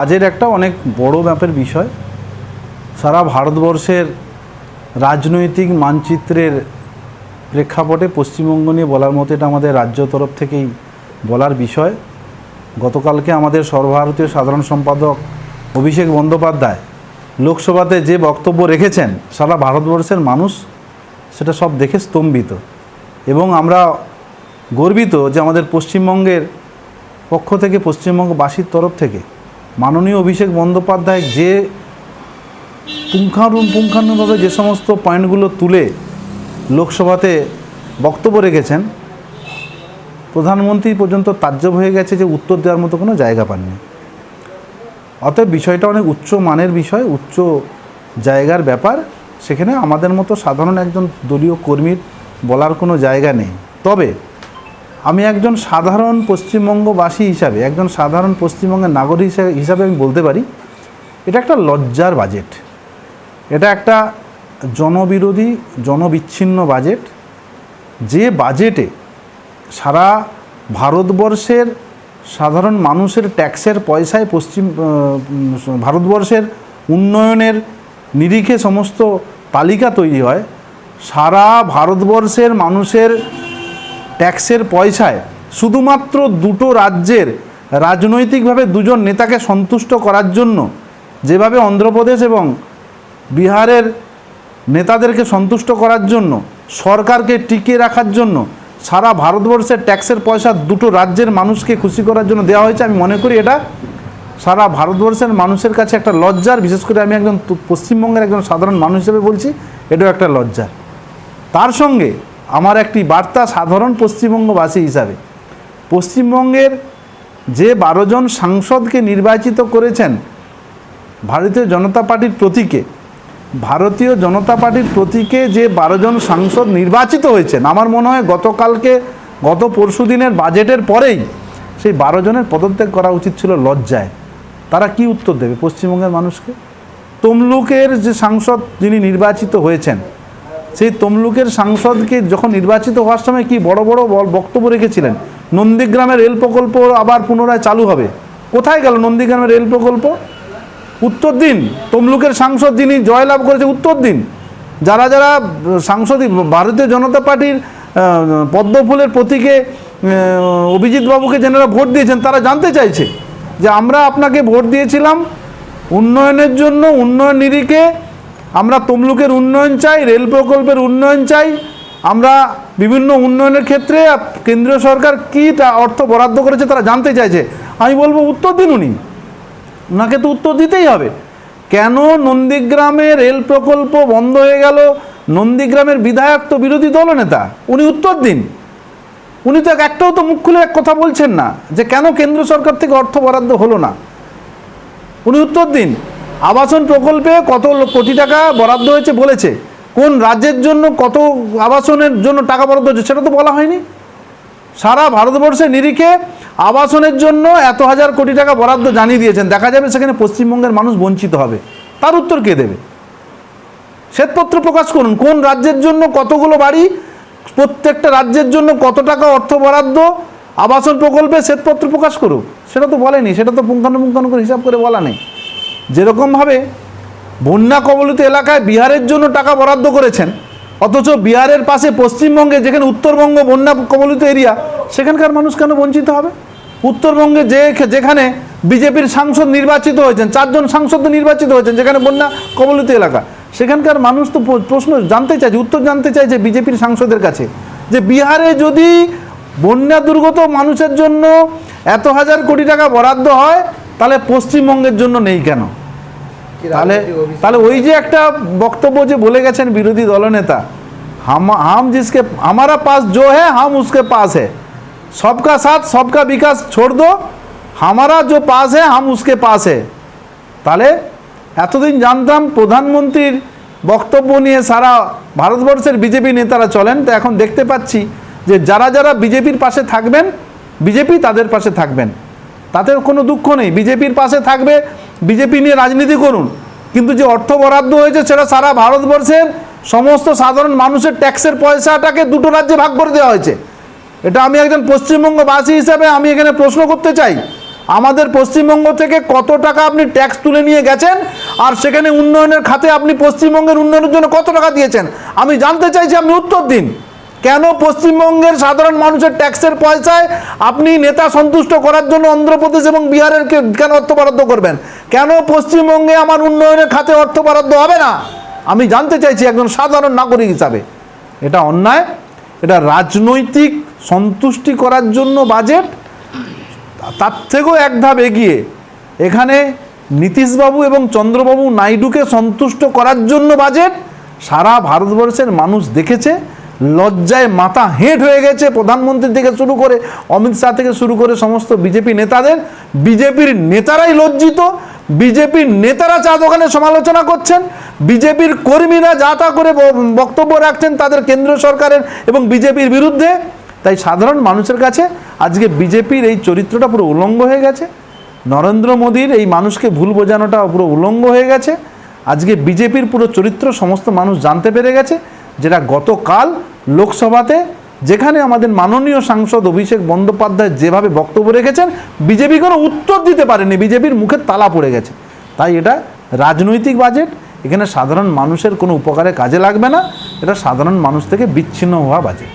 কাজের একটা অনেক বড় ব্যাপের বিষয়। সারা ভারতবর্ষের রাজনৈতিক মানচিত্রের প্রেক্ষাপটে পশ্চিমবঙ্গ নিয়ে বলার মতো এটা আমাদের রাজ্য তরফ থেকেই বলার বিষয়। গতকালকে আমাদের সর্বভারতীয় সাধারণ সম্পাদক অভিষেক বন্দ্যোপাধ্যায় লোকসভাতে যে বক্তব্য রেখেছেন, সারা ভারতবর্ষের মানুষ সেটা সব দেখে স্তম্ভিত। এবং আমরা গর্বিত যে আমাদের পশ্চিমবঙ্গের পক্ষ থেকে, পশ্চিমবঙ্গবাসীর তরফ থেকে মাননীয় অভিষেক বন্দ্যোপাধ্যায় যে পুঙ্খানু পুঙ্খানুভাবে যে সমস্ত পয়েন্টগুলো তুলে লোকসভাতে বক্তব্য রেখেছেন, প্রধানমন্ত্রী পর্যন্ত তাজ্জব হয়ে গেছে যে উত্তর দেওয়ার মতো কোনো জায়গা পাননি। অতএব বিষয়টা অনেক উচ্চ মানের বিষয়, উচ্চ জায়গার ব্যাপার। সেখানে আমাদের মতো সাধারণ একজন দলীয় কর্মীর বলার কোনো জায়গা নেই। তবে আমি একজন সাধারণ পশ্চিমবঙ্গবাসী হিসাবে, একজন সাধারণ পশ্চিমবঙ্গের নাগরিক হিসাবে হিসাবে আমি বলতে পারি, এটা একটা লজ্জার বাজেট। এটা একটা জনবিরোধী, জনবিচ্ছিন্ন বাজেট। যে বাজেটে সারা ভারতবর্ষের সাধারণ মানুষের ট্যাক্সের পয়সায় পশ্চিম ভারতবর্ষের উন্নয়নের নিরিখে সমস্ত তালিকা তৈরি হয়, সারা ভারতবর্ষের মানুষের ট্যাক্সের পয়সায় শুধুমাত্র দুটো রাজ্যের রাজনৈতিকভাবে দুজন নেতাকে সন্তুষ্ট করার জন্য যেভাবে অন্ধ্রপ্রদেশ এবং বিহারের নেতাদেরকে সন্তুষ্ট করার জন্য, সরকারকে টিকিয়ে রাখার জন্য সারা ভারতবর্ষের ট্যাক্সের পয়সা দুটো রাজ্যের মানুষকে খুশি করার জন্য দেওয়া হয়েছে। আমি মনে করি এটা সারা ভারতবর্ষের মানুষের কাছে একটা লজ্জার, বিশেষ করে আমি একজন পশ্চিমবঙ্গের একজন সাধারণ মানুষ হিসেবে বলছি, এটাও একটা লজ্জা। তার সঙ্গে আমার একটি বার্তা সাধারণ পশ্চিমবঙ্গবাসী হিসাবে। পশ্চিমবঙ্গের যে বারো জন সাংসদকে নির্বাচিত করেছেন ভারতীয় জনতা পার্টির প্রতীকে, ভারতীয় জনতা পার্টির প্রতীকে যে বারো জন সাংসদ নির্বাচিত হয়েছেন, আমার মনে হয় গতকালকে, গত পরশু দিনের বাজেটের পরেই সেই বারো জনের পদত্যাগ করা উচিত ছিল লজ্জায়। তারা কি উত্তর দেবে পশ্চিমবঙ্গের মানুষকে? তমলুকের যে সাংসদ যিনি নির্বাচিত হয়েছেন সেই তমলুকের সাংসদকে যখন নির্বাচিত হওয়ার সময় কি বড় বড় বক্তব্য রেখেছিলেন? নন্দীগ্রামের রেল প্রকল্প আবার পুনরায় চালু হবে। কোথায় গেল নন্দীগ্রামের রেল প্রকল্প? উত্তর দিন, তমলুকের সাংসদ যিনি জয়লাভ করেছে উত্তর দিন। যারা যারা সাংসদ ভারতীয় জনতা পার্টির পদ্মফুলের প্রতীকে অভিজিৎ বাবুকে ভোট দিয়েছেন, তারা জানতে চাইছে যে আমরা আপনাকে ভোট দিয়েছিলাম উন্নয়নের জন্য, উন্নয়ন নিরিখে আমরা তমলুকের উন্নয়ন চাই, রেল প্রকল্পের উন্নয়ন চাই, আমরা বিভিন্ন উন্নয়নের ক্ষেত্রে কেন্দ্রীয় সরকার কী টা- অর্থ বরাদ্দ করেছে তারা জানতে চাইছে। আমি বলব উত্তর দিন উনি। ওনাকে তো উত্তর দিতেই হবে। কেন নন্দীগ্রামে রেল প্রকল্প বন্ধ হয়ে গেল? নন্দীগ্রামের বিধায়ক তো বিরোধী দলনেতা উনি উত্তর দিন। উনি তো একটাও তো মুখ খুলে এক কথা বলছেন না যে কেন কেন্দ্র সরকার থেকে অর্থ বরাদ্দ হলো না। উনি উত্তর দিন। আবাসন প্রকল্পে কত কোটি টাকা বরাদ্দ হয়েছে বলেছে? কোন রাজ্যের জন্য কত আবাসনের জন্য টাকা বরাদ্দ হয়েছে সেটা তো বলা হয়নি। সারা ভারতবর্ষের নিরিখে আবাসনের জন্য এত হাজার কোটি টাকা বরাদ্দ জানিয়ে দিয়েছেন। দেখা যাবে সেখানে পশ্চিমবঙ্গের মানুষ বঞ্চিত হবে। তার উত্তর কে দেবে? শ্বেতপত্র প্রকাশ করুন। কোন রাজ্যের জন্য কতগুলো বাড়ি, প্রত্যেকটা রাজ্যের জন্য কত টাকা অর্থ বরাদ্দ, আবাসন প্রকল্পে শ্বেতপত্র প্রকাশ করুক? সেটা তো বলেনি। সেটা তো পুঙ্খানুপুঙ্খানু করে হিসাব করে বলা নেই। যেরকমভাবে বন্যা কবলিত এলাকায় বিহারের জন্য টাকা বরাদ্দ করেছেন, অথচ বিহারের পাশে পশ্চিমবঙ্গে যেখানে উত্তরবঙ্গ বন্যা কবলিত এরিয়া, সেখানকার মানুষ কেন বঞ্চিত হবে? উত্তরবঙ্গে যে যেখানে বিজেপির সাংসদ নির্বাচিত হয়েছেন, চারজন সাংসদ নির্বাচিত হয়েছেন, যেখানে বন্যা কবলিত এলাকা, সেখানকার মানুষ তো প্রশ্ন জানতে চাইছে উত্তর জানতে চাইছে বিজেপির সাংসদের কাছে, যে বিহারে যদি বন্যা দুর্গত মানুষের জন্য এত হাজার কোটি টাকা বরাদ্দ হয়, তাহলে পশ্চিমবঙ্গের জন্য নেই কেন? তাহলে তাহলে ওই যে একটা বক্তব্য যে বলে গেছেন বিরোধী দলনেতা হাম হাম জিসকে আমারা পাস জো হ্যাঁ হাম উসকে পাস হ্যাঁ। সবকা সাথ সবকা বিকাশ ছোড় দো হামারা জো পাস হ্যাঁ হাম উসকে পাস হ্যাঁ। তাহলে এতদিন জানতাম প্রধানমন্ত্রীর বক্তব্য নিয়ে সারা ভারতবর্ষের বিজেপি নেতারা চলেন তো এখন দেখতে পাচ্ছি যে যারা যারা বিজেপির পাশে থাকবেন বিজেপি তাদের পাশে থাকবেন। তাতে কোনো দুঃখ নেই। বিজেপির পাশে থাকবে, বিজেপি নিয়ে রাজনীতি করুন। কিন্তু যে অর্থ বরাদ্দ হয়েছে সেটা সারা ভারতবর্ষের সমস্ত সাধারণ মানুষের ট্যাক্সের পয়সাটাকে দুটো রাজ্যে ভাগ করে দেওয়া হয়েছে। এটা আমি একজন পশ্চিমবঙ্গবাসী হিসাবে আমি এখানে প্রশ্ন করতে চাই। আমাদের পশ্চিমবঙ্গ থেকে কত টাকা আপনি ট্যাক্স তুলে নিয়ে গেছেন? আর সেখানে উন্নয়নের খাতে আপনি পশ্চিমবঙ্গের উন্নয়নের জন্য কত টাকা দিয়েছেন? আমি জানতে চাইছি আপনি উত্তর দিন। কেন পশ্চিমবঙ্গের সাধারণ মানুষের ট্যাক্সের পয়সায় আপনি নেতা সন্তুষ্ট করার জন্য অন্ধ্রপ্রদেশ এবং বিহারের কেন অর্থ বরাদ্দ করবেন? কেন পশ্চিমবঙ্গে আমার উন্নয়নের খাতে অর্থ বরাদ্দ হবে না? আমি জানতে চাইছি একজন সাধারণ নাগরিক হিসাবে। এটা অন্যায়, এটা রাজনৈতিক সন্তুষ্টি করার জন্য বাজেট, তার থেকেও এক ধাপ এগিয়ে। এখানে নীতিশবাবু এবং চন্দ্রবাবু নাইডুকে সন্তুষ্ট করার জন্য বাজেট, সারা ভারতবর্ষের মানুষ দেখেছে। লজ্জায় মাথা হেঁট হয়ে গেছে প্রধানমন্ত্রী থেকে শুরু করে, অমিত শাহ থেকে শুরু করে সমস্ত বিজেপি নেতাদের। বিজেপির নেতারাই লজ্জিত, বিজেপির নেতারা চা দোকানে সমালোচনা করছেন, বিজেপির কর্মীরা যা তা করে বক্তব্য রাখছেন তাদের কেন্দ্র সরকারের এবং বিজেপির বিরুদ্ধে। তাই সাধারণ মানুষের কাছে আজকে বিজেপির এই চরিত্রটা পুরো উলঙ্গ হয়ে গেছে। নরেন্দ্র মোদীর এই মানুষকে ভুল বোঝানোটা পুরো উলঙ্গ হয়ে গেছে। আজকে বিজেপির পুরো চরিত্র সমস্ত মানুষ জানতে পেরে গেছে। যেটা গতকাল লোকসভাতে যেখানে আমাদের মাননীয় সাংসদ অভিষেক বন্দ্যোপাধ্যায় যেভাবে বক্তব্য রেখেছেন বিজেপি কোনো উত্তর দিতে পারেনি, বিজেপির মুখে তালা পড়ে গেছে। তাই এটা রাজনৈতিক বাজেট, এখানে সাধারণ মানুষের কোনো উপকারে কাজে লাগবে না, এটা সাধারণ মানুষ থেকে বিচ্ছিন্ন হওয়া বাজেট।